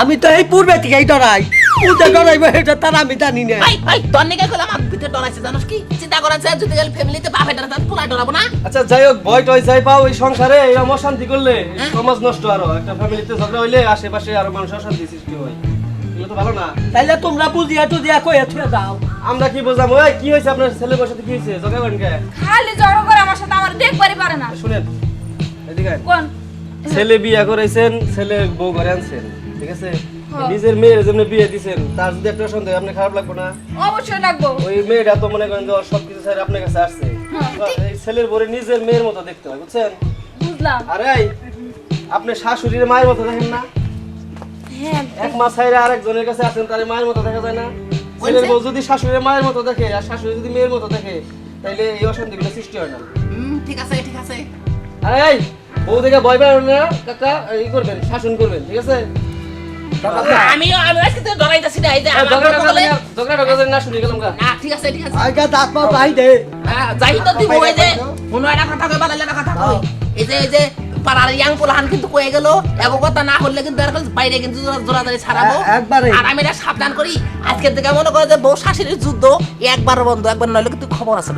আমি তো এই পূর্বে থেকেই ডরাই। পূজা ডরাইবো এটা তার আমি জানি না। ভাই ভাই তোর নিকে কইলাম আমার ভিতরে ডরাইছে জানোস কি? চিন্তা করেন যে যদি গেলে ফ্যামিলিতে বাপে ডরা তার পোলা ডরাবো না? আচ্ছা যাই হোক ভয় টয় যাই পাও এই সংসারে এরকম অশান্তি করলে হ্যাঁ? সমাজ নষ্ট আরও। একটা ফ্যামিলিতে ঝগড়া হইলে আশেপাশে আরও মানুষ অশান্তি সৃষ্টি হয়। এগুলো তো ভালো না। তাইলে তোমরা বুঝিয়া টুজিয়া কইয়া থুয়ে দাও। আমরা কি বুঝলাম ওই কি হয়েছে আপনার ছেলে বসে কি হয়েছে? ঝগড়া করেন কে? খালি জড়ো করে আমার সাথে আমার দেখবারই পারে না। শুনেন এদিকে কোন? ছেলে বিয়ে করাইছেন ছেলে বউ ঘরে আনছেন। ঠিক আছে? হ্যাঁ। নিজের মেয়ের যেমনি বিয়ে দিছেন তার যদি একটা সন্দেহ আপনি খারাপ লাগবে না? অবশ্যই লাগবো। ওই মেয়েটা তো মনে করেন যে ছেড়ে আপনার কাছে আসছে। হ্যাঁ। ছেলের বরে নিজের মেয়ের মতো দেখতে হয় বুঝছেন? বুঝলাম। আরে আপনি শাশুড়ির মায়ের মতো দেখেন না? হ্যাঁ এক মাস ছাইরে আরেকজনের কাছে আছেন তার মায়ের মতো দেখা যায় না? ছেলের বউ যদি শাশুড়ির মায়ের মতো দেখে আর শাশুড়ি যদি মেয়ের মতো দেখে তাইলে এই অশান্তিগুলো সৃষ্টি হয় না। ঠিক আছে ঠিক আছে। আরে এই বউ দেখে ভয় পাবেন না কাকা এই করবেন শাসন করবেন ঠিক আছে? আমিও আমি আজকে তো ডরাইতাছি না এই যে এই আমার বলে টগড়া- ঝগড়া না শুনি গেলাম গা। না ঠিক আছে ঠিক আছে। আইগা দাঁত পা বাই দে। হ্যাঁ, যাই তো দিব ওই যে কোনো একটা কথা কই বানাইলে একটা কথা কই। এই যে এই যে পাড়ার ইয়াং পোলাহান কিন্তু কয়ে গেল এক কথা না করলে কিন্তু এরকম বাইরে কিন্তু ছাড়াবো। একবারে। আর আমি এটা সাবধান করি আজকের থেকে মনে করে যে বউ শাশুড়ির যুদ্ধ একবার বন্ধ একবার নইলে কিন্তু খবর আছে